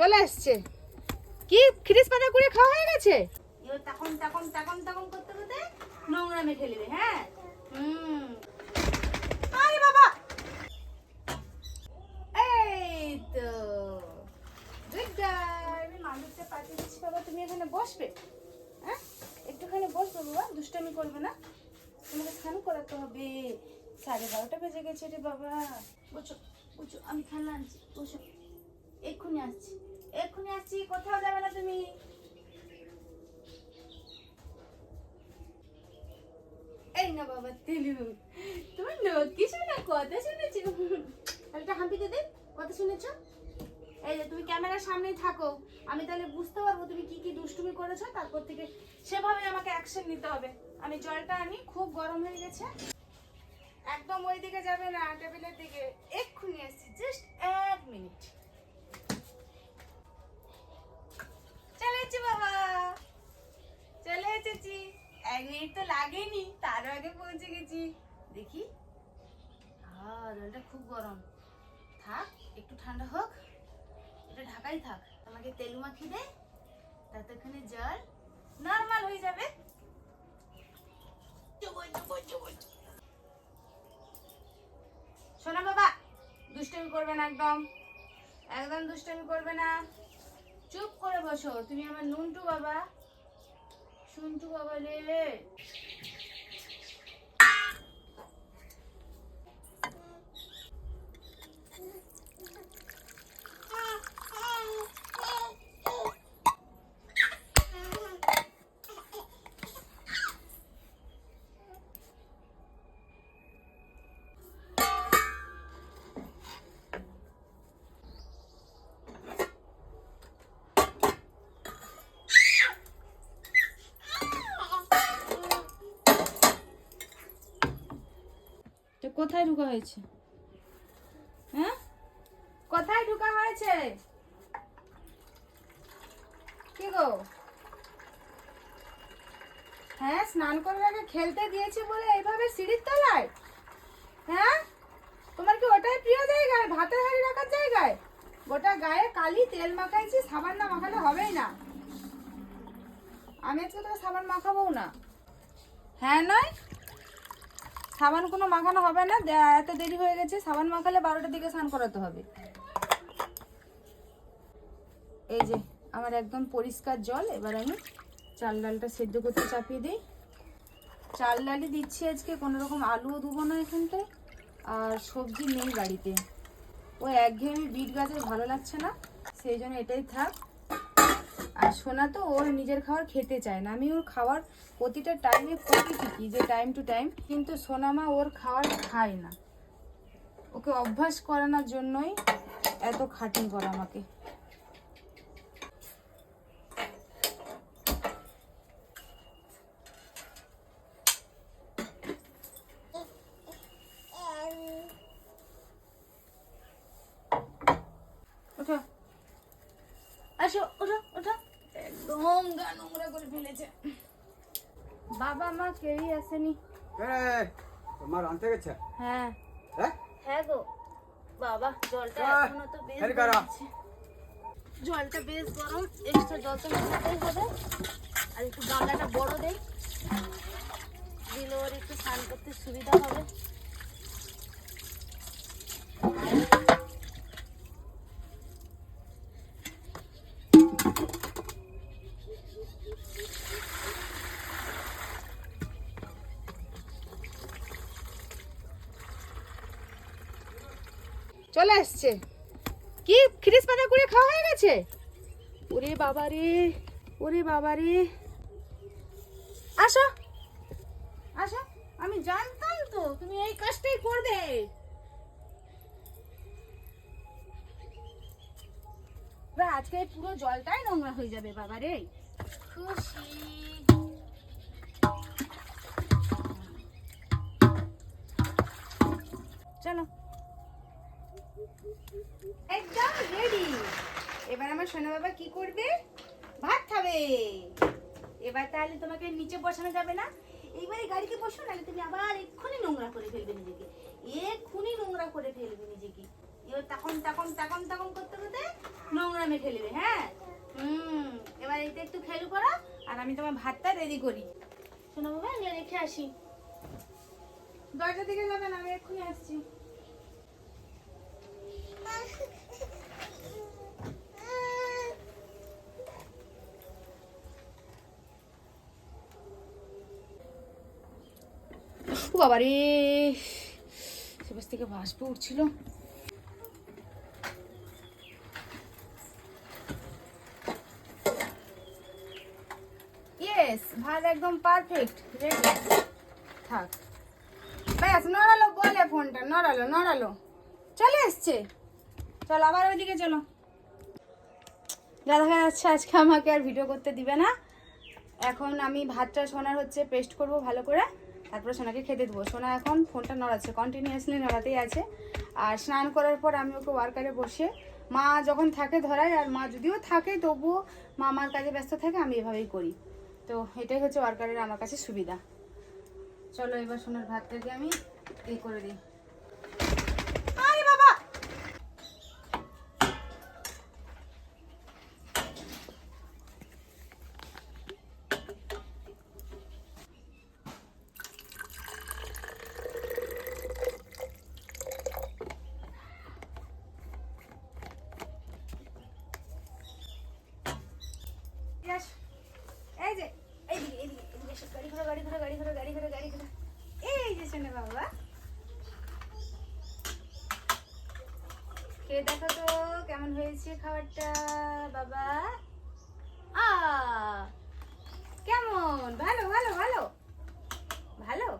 চলে আসছে। কি খিরিস পাতা করে খাওয়া হয়ে গেছে? এবার তখন তখন তখন তখন করতে করতে নোংরা মেখে নেবে হ্যাঁ? হুম। আরে বাবা! এই তো। আমি মানুষটা পাঠিয়ে দিচ্ছি বাবা, তুমি এখানে বসবে। হ্যাঁ? একটুখানি বসবে বাবা, দুষ্টামি করবে না। তোমাকে স্নান করাতে হবে। সাড়ে বারোটা বেজে গেছে রে বাবা। বসো বসো, আমি খেলনা আনছি, বসো। এক্ষুনি আসছি। এক্ষুনি আসছি, কোথাও যাবে না তুমি। এই না বাবা, তেলু। তুমি কিছু না, কথা শুনেছি। একটা হাম্পিতে দে, কথা শুনেছ? এই যে তুমি ক্যামেরার সামনেই থাকো। আমি তাহলে বুঝতে পারব তুমি কি কি দুষ্টুমি করেছ, তারপর থেকে সেভাবে আমাকে অ্যাকশন নিতে হবে। আমি জলটা আনি, খুব গরম হয়ে গেছে। একদম ওই দিকে যাবে না, টেবিলের দিকে। এক্ষুনি আসছি জাস্ট এক মিনিট চলে এসেছি বাবা চলে এসেছি এক মিনিট তো লাগেনি, তারও আগে পৌঁছে গেছি। দেখি। জলটা খুব গরম। থাক, একটু ঠান্ডা হোক। এটা ঢাকাই থাক। তোমাকে তেল মাখিয়ে দে ততক্ষণে জল নর্মাল হয়ে যাবে। শোনো বাবা, দুষ্টামি করবে না একদম। একদম দুষ্টামি করবে না। চুপ করে বসো। তুমি আমার নুনটু বাবা। শুনটু বাবা রে তো কোথায় ঢুকা হয়েছে? হ্যাঁ? কোথায় ঢুকা হয়েছে? কি গো? হ্যাঁ স্নান করার আগে খেলতে দিয়েছি বলে এইভাবে সিঁড়ির তলায়? হ্যাঁ? তোমার কি ওটাই প্রিয় জায়গায়? ভাতের হাঁড়ি রাখার জায়গায়? গোটা গায়ে কালি তেল মাখাইছি, সাবান না মাখালে হবেই না। আমি আজকে তোকে সাবান মাখাবো না। হ্যাঁ নয়? সাবান কোনো মাখানো হবে না। এত দেরি হয়ে গেছে, সাবান মাখালে বারোটার দিকে স্নান করাতে হবে। এই যে, আমার একদম পরিষ্কার জল, এবার আমি চাল ডালটা সেদ্ধ করতে চাপিয়ে দিই। চাল ডালই দিচ্ছি আজকে, কোনো রকম আলুও দেবো না এখানটায় আর সবজি নেই বাড়িতে। ওই একঘেয়েমি বিট গাছের ভালো লাগছে না, সেই জন্য এটাই থাক। আর সোনা তো ওর নিজের খাবার খেতে চায় না। আমি ওর খাবার প্রতিটা টাইমে করি ঠিকই, যে টাইম টু টাইম কিন্তু সোনামা ওর খাবার খায় না। ওকে অভ্যাস করানোর জন্যই এত খাটনি করা আমাকে। ওঠো। আসো, ওঠো ওঠো। একদম গা নোংরা করে ফেলেছে। বাবা মা কেউই আসেনি। তোমার আনতে গেছে? হ্যাঁ। হ্যাঁ? হ্যাঁ গো। বাবা জলটা এখনও তো বেশ। জলটা বেশ গরম এক্সট্রা জল তো মেশাতেই হবে। আর একটু গামলাটা বড় দেই। দিলে ওর একটু স্নান করতে সুবিধা হবে। চলে এসছে কি খিরিস পাতা করে খাওয়া হয়ে গেছে? ওরে বাবা রে, ওরে বাবা রে। আসো আসো, আমি জানতাম তো তুমি এই কাজটাই করবে। আজকে পুরো জলটাই নোংরা হয়ে যাবে বাবা রে। খুশি। আমার সোনা বাবা কি করবে? ভাত খাবে। এবার তাহলে তোমাকে নিচে বসানো যাবে না। এইবারে গাড়িতে বসো, নাহলে তুমি আবার এক্ষুনি নোংরা করে ফেলবে নিজেকে। এক্ষুনি নোংরা করে ফেলবে নিজেকে। এবার তখন তখন তখন তখন করতে করতে নোংরা মেখে নেবে হ্যাঁ? হুম, এবার এটা একটু খেলু করো, আর আমি তোমার ভাতটা রেডি করি। শোনো বাবা আমি রেখে আসি। দরজা দিকে যাবেন আমি এক্ষুনি আসছি ও বাবা থেকে বাষ্প উঠছিল। ইয়েস ভাত একদম পারফেক্ট থাক। ব্যাস নড়ালো বলে ফোনটা। নড়ালো নড়ালো। চলে এসছে। চলো, আবার ওইদিকে চলো। যাচ্ছে আজকে আমাকে আর ভিডিও করতে দিবে না। এখন আমি ভাতটা সোনার হচ্ছে পেস্ট করব ভালো করে। তারপরে সোনাকে খেতে দেবো। সোনা এখন ফোনটা নড়াচ্ছে কন্টিনিউয়াসলি নড়াতেই আছে। আর স্নান করার পর আমি ওকে ওয়ার্কারে বসে, মা যখন থাকে ধরাই আর মা যদিও থাকে, তবুও মা আমার কাজে ব্যস্ত থাকে, আমি এভাবেই করি। তো এটাই হচ্ছে ওয়ার্কারের আমার কাছে সুবিধা। চলো এবার সোনার ভাতটাকে আমি এই করে দিই আরে বাবা ইয়াস, এই যে এইদিকে এইদিকে এদিকে এসো। গাড়ি ঘোড়া গাড়ি ঘোড়া গাড়ি ঘোড়া গাড়ি ঘোড়া গাড়ি ঘোড়া। এই যে শোনে বাবা। খেয়ে দেখো তো কেমন হয়েছে খাবারটা, বাবা। আ, কেমন? ভালো ভালো ভালো। ভালো?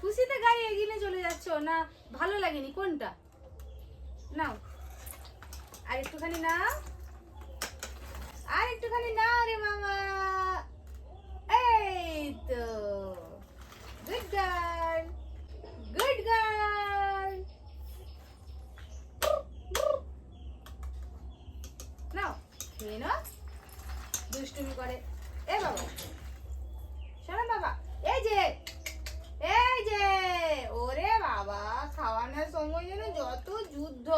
খুশিতে গাড়ি এগিয়ে চলে যাচ্ছ না ভালো লাগেনি? কোনটা? নাও। আর একটুখানি নাও। মিনো দুষ্টুমি করে। এ বাবা। শোনো বাবা, এই যে এই যে, ওরে বাবা, খাওয়ানোর সময় যেন যত যুদ্ধ।